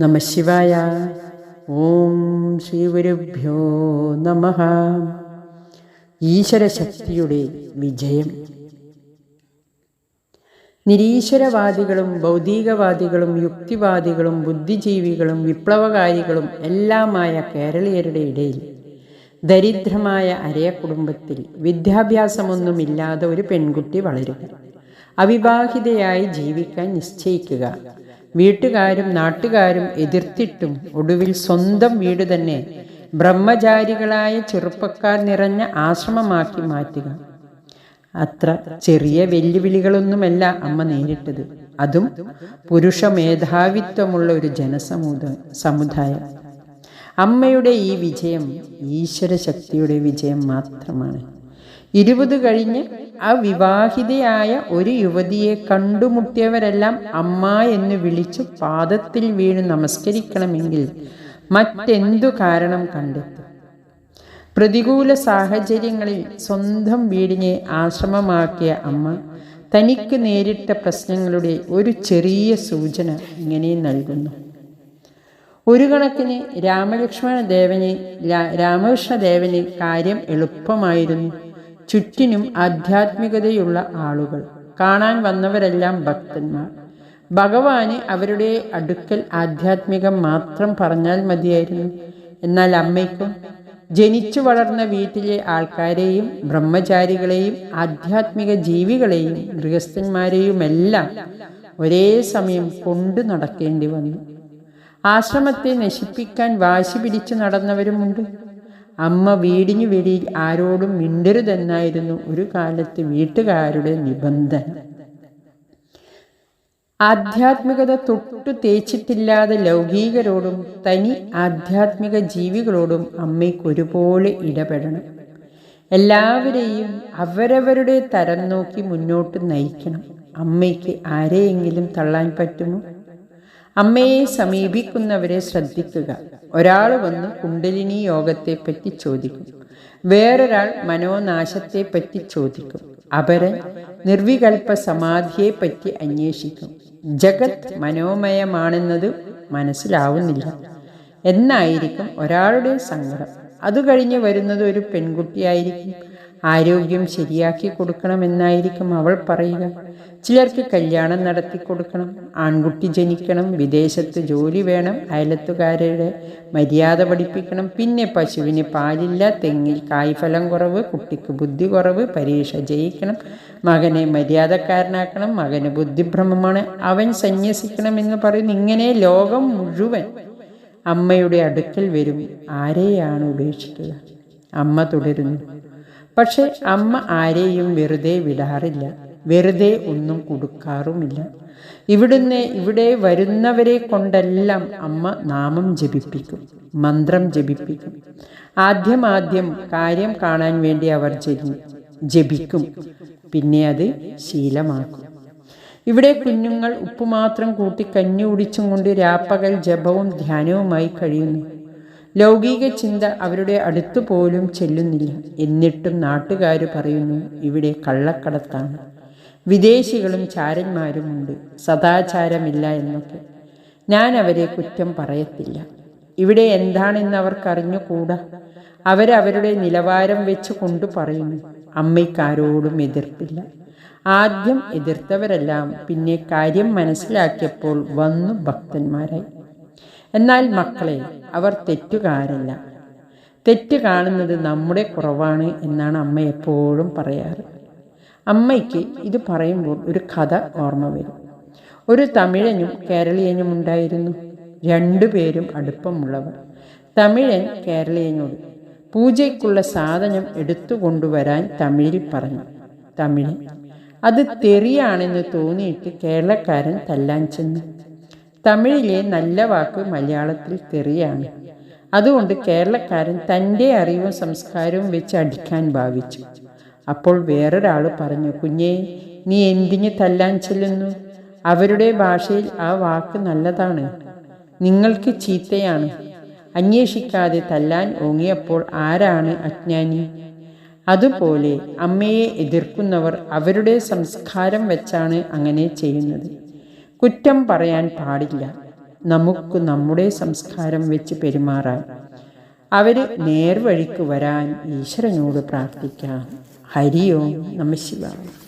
നമ ശിവായ. ഓം ശ്രീ ഗുരുഭ്യോ നമ. ഈശ്വരശക്തിയുടെ വിജയം. നിരീശ്വരവാദികളും ഭൗതികവാദികളും യുക്തിവാദികളും ബുദ്ധിജീവികളും വിപ്ലവകാരികളും എല്ലാമായ കേരളീയരുടെ ഇടയിൽ ദരിദ്രമായ അരയ കുടുംബത്തിൽ വിദ്യാഭ്യാസമൊന്നുമില്ലാതെ ഒരു പെൺകുട്ടി വളരുക. അവിവാഹിതയായി ജീവിക്കാൻ നിശ്ചയിക്കുക. വീട്ടുകാരും നാട്ടുകാരും എതിർത്തിട്ടും ഒടുവിൽ സ്വന്തം വീട് തന്നെ ബ്രഹ്മചാരികളായ ചെറുപ്പക്കാർ നിറഞ്ഞ ആശ്രമമാക്കി മാറ്റുക. അത്ര ചെറിയ വെല്ലുവിളികളൊന്നുമല്ല അമ്മ നേരിട്ടത്. അതും പുരുഷ മേധാവിത്വമുള്ള ഒരു ജനസമുദ സമുദായം. അമ്മയുടെ ഈ വിജയം ഈശ്വര ശക്തിയുടെ വിജയം മാത്രമാണ്. ഇരുപത് കഴിഞ്ഞ് അവിവാഹിതയായ ഒരു യുവതിയെ കണ്ടുമുട്ടിയവരെല്ലാം അമ്മ എന്ന് വിളിച്ചു പാദത്തിൽ വീണ് നമസ്കരിക്കണമെങ്കിൽ മറ്റെന്തു കാരണം കണ്ടെത്തും? പ്രതികൂല സാഹചര്യങ്ങളിൽ സ്വന്തം വീടിനെ ആശ്രമമാക്കിയ അമ്മ തനിക്ക് നേരിട്ട പ്രശ്നങ്ങളുടെ ഒരു ചെറിയ സൂചന ഇങ്ങനെ നൽകുന്നു. ഒരു കണക്കിന് രാമലക്ഷ്മണ ദേവന് രാമകൃഷ്ണദേവന് കാര്യം എളുപ്പമായിരുന്നു. ചുറ്റിനും ആധ്യാത്മികതയുള്ള ആളുകൾ. കാണാൻ വന്നവരെല്ലാം ഭക്തന്മാർ. ഭഗവാന് അവരുടെ അടുക്കൽ ആധ്യാത്മികം മാത്രം പറഞ്ഞാൽ മതിയായിരുന്നു. എന്നാൽ അമ്മയ്ക്കും ജനിച്ചു വളർന്ന വീട്ടിലെ ആൾക്കാരെയും ബ്രഹ്മചാരികളെയും ആധ്യാത്മിക ജീവികളെയും ഗൃഹസ്ഥന്മാരെയുമെല്ലാം ഒരേ സമയം കൊണ്ടു നടക്കേണ്ടി വന്നു. ആശ്രമത്തെ നശിപ്പിക്കാൻ വാശി പിടിച്ചു നടന്നവരുമുണ്ട്. അമ്മ വീടിന് വെളിയിൽ ആരോടും മിണ്ടരുതെന്നായിരുന്നു ഒരു കാലത്ത് വീട്ടുകാരുടെ നിബന്ധന. ആധ്യാത്മികത തൊട്ടു തേച്ചിട്ടില്ലാതെ ലൗകികരോടും തനി ആധ്യാത്മിക ജീവികളോടും അമ്മയ്ക്ക് ഒരുപോലെ ഇടപെടണം. എല്ലാവരെയും അവരവരുടെ തരം നോക്കി മുന്നോട്ട് നയിക്കണം. അമ്മയ്ക്ക് ആരെയെങ്കിലും തള്ളാൻ പറ്റുമോ? അമ്മയെ സമീപിക്കുന്നവരെ ശ്രദ്ധിക്കുക. ഒരാൾ വന്ന് കുണ്ടലിനി യോഗത്തെപ്പറ്റി ചോദിക്കും. വേറൊരാൾ മനോനാശത്തെപ്പറ്റി ചോദിക്കും. അപരൻ നിർവികൽപ്പ സമാധിയെപ്പറ്റി അന്വേഷിക്കും. ജഗത് മനോമയമാണെന്നത് മനസ്സിലാവുന്നില്ല. എന്നായിരിക്കും ഒരാളുടെ സങ്കടം. അത് കഴിഞ്ഞ് വരുന്നത് ഒരു പെൺകുട്ടിയായിരിക്കും. ആരോഗ്യം ശരിയാക്കി കൊടുക്കണമെന്നായിരിക്കും അവൾ പറയുക. ചിലർക്ക് കല്യാണം നടത്തി കൊടുക്കണം ആൺകുട്ടി ജനിക്കണം വിദേശത്ത് ജോലി വേണം അയലത്തുകാരുടെ മര്യാദ പഠിപ്പിക്കണം പിന്നെ പശുവിന് പാലില്ല തെങ്ങിൽ കായ്ഫലം കുറവ് കുട്ടിക്ക് ബുദ്ധി കുറവ് പരീക്ഷ ജയിക്കണം മകനെ മര്യാദക്കാരനാക്കണം മകന് ബുദ്ധിഭ്രമമാണ് അവൻ സന്യസിക്കണമെന്ന് പറയുന്നു. ഇങ്ങനെ ലോകം മുഴുവൻ അമ്മയുടെ അടുക്കൽ വരും. ആരെയാണ് ഉപേക്ഷിക്കുക? അമ്മ തുടരുന്നു. പക്ഷെ അമ്മ ആരെയും വെറുതെ വിടാറില്ല. വെറുതെ ഒന്നും കൊടുക്കാറുമില്ല. ഇവിടുന്ന് ഇവിടെ വരുന്നവരെ കൊണ്ടെല്ലാം അമ്മ നാമം ജപിപ്പിക്കും മന്ത്രം ജപിപ്പിക്കും. ആദ്യമാദ്യം കാര്യം കാണാൻ വേണ്ടി അവർ ജപിക്കും. പിന്നെ അത് ശീലമാക്കും. ഇവിടെ കുഞ്ഞുങ്ങൾ ഉപ്പ് മാത്രം കൂട്ടി കഞ്ഞി കുടിച്ചും കൊണ്ട് രാപ്പകൽ ജപവും ധ്യാനവുമായി കഴിയുന്നു. ലൗകിക ചിന്ത അവരുടെ അടുത്തു പോലും ചെല്ലുന്നില്ല. എന്നിട്ടും നാട്ടുകാർ പറയുന്നു ഇവിടെ കള്ളക്കടത്താണ്. വിദേശികളും ചാരന്മാരുമുണ്ട്. സദാചാരമില്ല എന്നൊക്കെ. ഞാൻ അവരെ കുറ്റം പറയത്തില്ല. ഇവിടെ എന്താണെന്ന് അവർക്കറിഞ്ഞുകൂടാ? അവരവരുടെ നിലവാരം വെച്ച് കൊണ്ടു പറയുന്നു അമ്മയ്ക്കാരോടും എതിർപ്പില്ല. ആദ്യം എതിർത്തവരെല്ലാം പിന്നെ കാര്യം മനസ്സിലാക്കിയപ്പോൾ വന്നു ഭക്തന്മാരായി. എന്നാൽ മക്കളെ അവർ തെറ്റുകാരല്ല തെറ്റ് കാണുന്നത് നമ്മുടെ കുറവാണ് എന്നാണ് അമ്മ എപ്പോഴും പറയാറ്. അമ്മയ്ക്ക് ഇത് പറയുമ്പോൾ ഒരു കഥ ഓർമ്മ വരും. ഒരു തമിഴനും കേരളീയനും ഉണ്ടായിരുന്നു. രണ്ടുപേരും അടുപ്പമുള്ളവർ. തമിഴൻ കേരളീയനോട് പൂജയ്ക്കുള്ള സാധനം എടുത്തു കൊണ്ടുവരാൻ തമിഴിൽ പറഞ്ഞു. തമിഴൻ അത് തെറിയാണെന്ന് തോന്നിയിട്ട് കേരളക്കാരൻ തല്ലാൻ ചെന്നു. തമിഴിലെ നല്ല വാക്ക് മലയാളത്തിൽ തെറിയാണ്. അതുകൊണ്ട് കേരളക്കാരൻ തന്റെ അറിവും സംസ്കാരവും വെച്ച് അടിക്കാൻ ഭാവിച്ചു. അപ്പോൾ വേറൊരാൾ പറഞ്ഞു കുഞ്ഞേ നീ എന്തിന് തല്ലാൻ ചെല്ലുന്നു? അവരുടെ ഭാഷയിൽ ആ വാക്ക് നല്ലതാണ്. നിങ്ങൾക്ക് ചീത്തയാണ്. അന്വേഷിക്കാതെ തല്ലാൻ ഓങ്ങിയപ്പോൾ ആരാണ് അജ്ഞാനി? അതുപോലെ അമ്മയെ എതിർക്കുന്നവർ അവരുടെ സംസ്കാരം വെച്ചാണ് അങ്ങനെ ചെയ്യുന്നത്. കുറ്റം പറയാൻ പാടില്ല. നമുക്ക് നമ്മുടെ സംസ്കാരം വെച്ച് പെരുമാറാൻ അവർ നേർവഴിക്ക് വരാൻ ഈശ്വരനോട് പ്രാർത്ഥിക്കാം. ഹരി ഓം നമ ശിവായ.